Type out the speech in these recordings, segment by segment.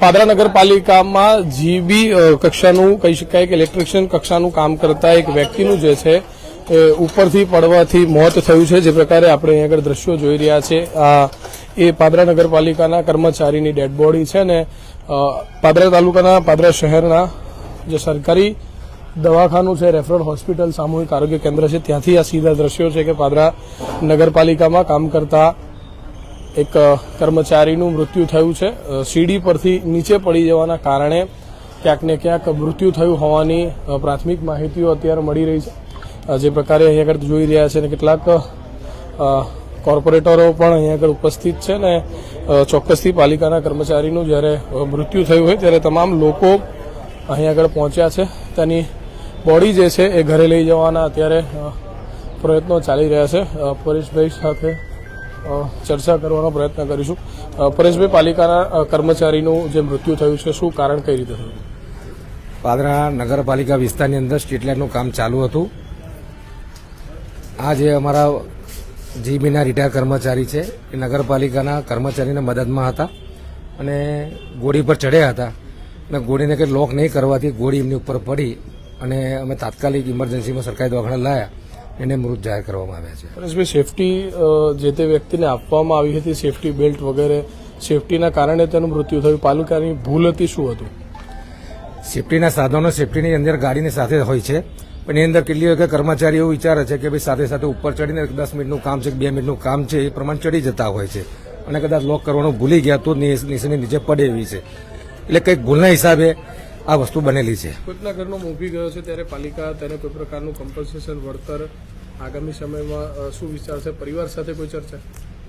પાદરા નગરપાલિકામાં જીબી કક્ષાનું કહી શકાય કે ઇલેક્ટ્રિશિયન કક્ષાનું કામ કરતા એક વ્યક્તિનું જે છે, એ ઉપરથી પડવાથી મોત થયું છે. જે પ્રકારે આપણે અહીં આગળ દ્રશ્યો જોઈ રહ્યા છે. આ, એ પાદરા નગરપાલિકાના કર્મચારીની ડેડ બોડી છે ને પાદરા તાલુકાના પાદરા શહેરના જે સરકારી દવાખાનું છે, રેફરલ હોસ્પિટલ, સામૂહિક આરોગ્ય કેન્દ્ર છે. ત્યાંથી આ સીધા દ્રશ્યો છે કે પાદરા નગરપાલિકામાં કામ કરતા એક કર્મચારીનું મૃત્યુ થયું છે. સીડી પરથી નીચે પડી જવાના કારણે ક્યાંક ને ક્યાંક મૃત્યુ થયું હોવાની પ્રાથમિક માહિતીઓ અત્યારે મળી રહી છે. જે પ્રકારે અહીંયા આગળ જોઈ રહ્યા છે અને કેટલાક કોર્પોરેટરો પણ અહીંયા આગળ ઉપસ્થિત છે ને ચોક્કસથી પાલિકાના કર્મચારીનું જ્યારે મૃત્યુ થયું હોય ત્યારે તમામ લોકો અહીંયા આગળ પહોંચ્યા છે. તેની બોડી જે છે એ ઘરે લઈ જવાના અત્યારે પ્રયત્નો ચાલી રહ્યા છે. પરેશભાઈ સાથે ચર્ચા કરવાનો પ્રયત્ન કરીશું. પરેશભાઈ પાલિકાના કર્મચારીનું જે મૃત્યુ થયું છે, શું કારણ કઈ રીતે થયું? પાદરા નગરપાલિકા વિસ્તારની અંદર સ્ટ્રીટ કામ ચાલુ હતું. આ જે અમારા જીબીના રિટાયર કર્મચારી છે, એ નગરપાલિકાના કર્મચારીને મદદમાં હતા અને ગોળી પર ચડ્યા હતા. અને ગોળીને કંઈ લોક નહીં કરવાથી ગોળી એમની ઉપર પડી. અને અમે તાત્કાલિક ઇમરજન્સીમાં સરકારી દવાખાના લાયા એને મૃત જાહેર કરવામાં આવ્યા છે. પરેશભાઈ સેફટી જે તે વ્યક્તિને આપવામાં આવી હતી સેફટી બેલ્ટ વગેરે સેફટીના કારણે તેનું મૃત્યુ થયું. પાલિકાની ભૂલ હતી શું હતું? સેફટીના સાધનો સેફટીની અંદર ગાડીની સાથે હોય છે પણ એની અંદર કેટલી વખત કર્મચારી એવું વિચારે છે કે ભાઈ સાથે સાથે ઉપર ચડીને દસ મિનિટનું કામ છે કે બે મિનિટનું કામ છે એ પ્રમાણે ચડી જતા હોય છે. અને કદાચ લોક કરવાનું ભૂલી ગયા તો નિશાની નીચે પડે એવી છે. એટલે કંઈક ભૂલના હિસાબે આ વસ્તુ બનેલી છે. કોઈકના ઘરનો મોભી ગયો છે ત્યારે પાલિકા તેને કોઈ પ્રકારનું કમ્પન્સેશન વળતર આગામી સમયમાં શું વિચારશે પરિવાર સાથે કોઈ ચર્ચા?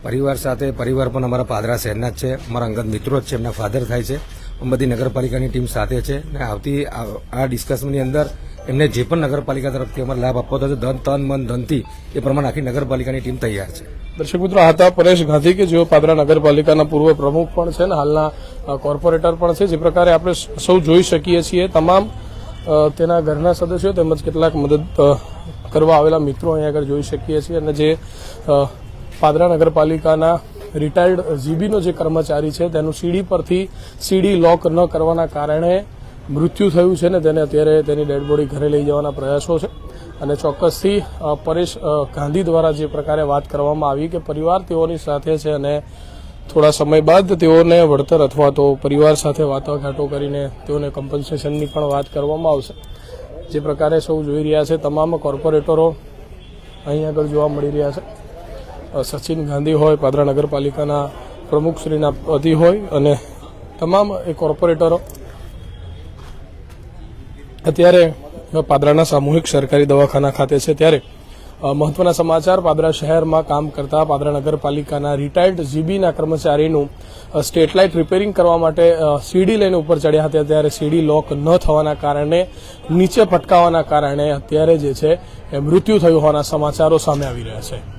પરિવાર સાથે પરિવાર પણ અમારા પાદરા શહેરના જ છે. અમારા અંગત મિત્રો જ છે. એમના ફાધર થાય છે. બધી નગરપાલિકાની ટીમ સાથે છે. અને આવતી આ ડિસ્કશનની અંદર એમને જે પણ નગરપાલિકા તરફથી અમારે લાભ આપવો થશે ધન, તન, મન, ધનથી, એ પ્રમાણે આખી નગરપાલિકાની ટીમ તૈયાર છે. દર્શક મિત્રો હતા પરેશ ગાંધી કે જેઓ પાદરા નગરપાલિકાના પૂર્વ પ્રમુખ પણ છે ને હાલના કોર્પોરેટર પણ છે, જે પ્રકારે આપણે સૌ જોઈ શકીએ છીએ. તમામ તેના ઘરના સદસ્યો તેમજ કેટલાક મદદ કરવા આવેલા મિત્રો અહીંયા આગળ જોઈ શકીએ છીએ અને જે પાદરા નગરપાલિકાના રિટાયર્ડ જીબીનો જે કર્મચારી છે, તેનું સીડી પરથી સીડી લોક ન કરવાના કારણે મૃત્યુ થયું છે ને તેને અત્યારે તેની ડેડ બોડી ઘરે લઈ જવાના પ્રયાસો છે. અને ચોક્કસથી પરેશ ગાંધી દ્વારા જે પ્રકારે વાત કરવામાં આવી કે પરિવાર તેઓની સાથે છે અને થોડા સમય બાદ તેઓને વળતર અથવા તો પરિવાર સાથે વાટાઘાટો કરીને તેઓને કમ્પન્સેશનની પણ વાત કરવામાં આવશે. જે પ્રકારે સૌ જોઈ રહ્યા છે, તમામ કોર્પોરેટરો અહીં આગળ જોવા મળી રહ્યા છે. સચિન ગાંધી હોય, પાદરા નગરપાલિકાના પ્રમુખશ્રીના પતિ હોય અને તમામ એ કોર્પોરેટરો અત્યારે પાદરાના સામૂહિક સરકારી દવાખાના ખાતે છે ત્યારે મહત્વના સમાચાર, પાદરા શહેરમાં કામ કરતા પાદરા નગરપાલિકાના રિટાયર્ડ જીબીના કર્મચારીનું સ્ટેટલાઇટ સ્ટેટ લાઇટ રિપેરિંગ કરવા માટે સીડી લઈને ઉપર ચડ્યા હતા ત્યારે સીડી લોક ન થવાના કારણે, નીચે ફટકાવાના કારણે અત્યારે જે છે, એ મૃત્યુ થયું હોવાના સમાચારો સામે આવી રહ્યા છે.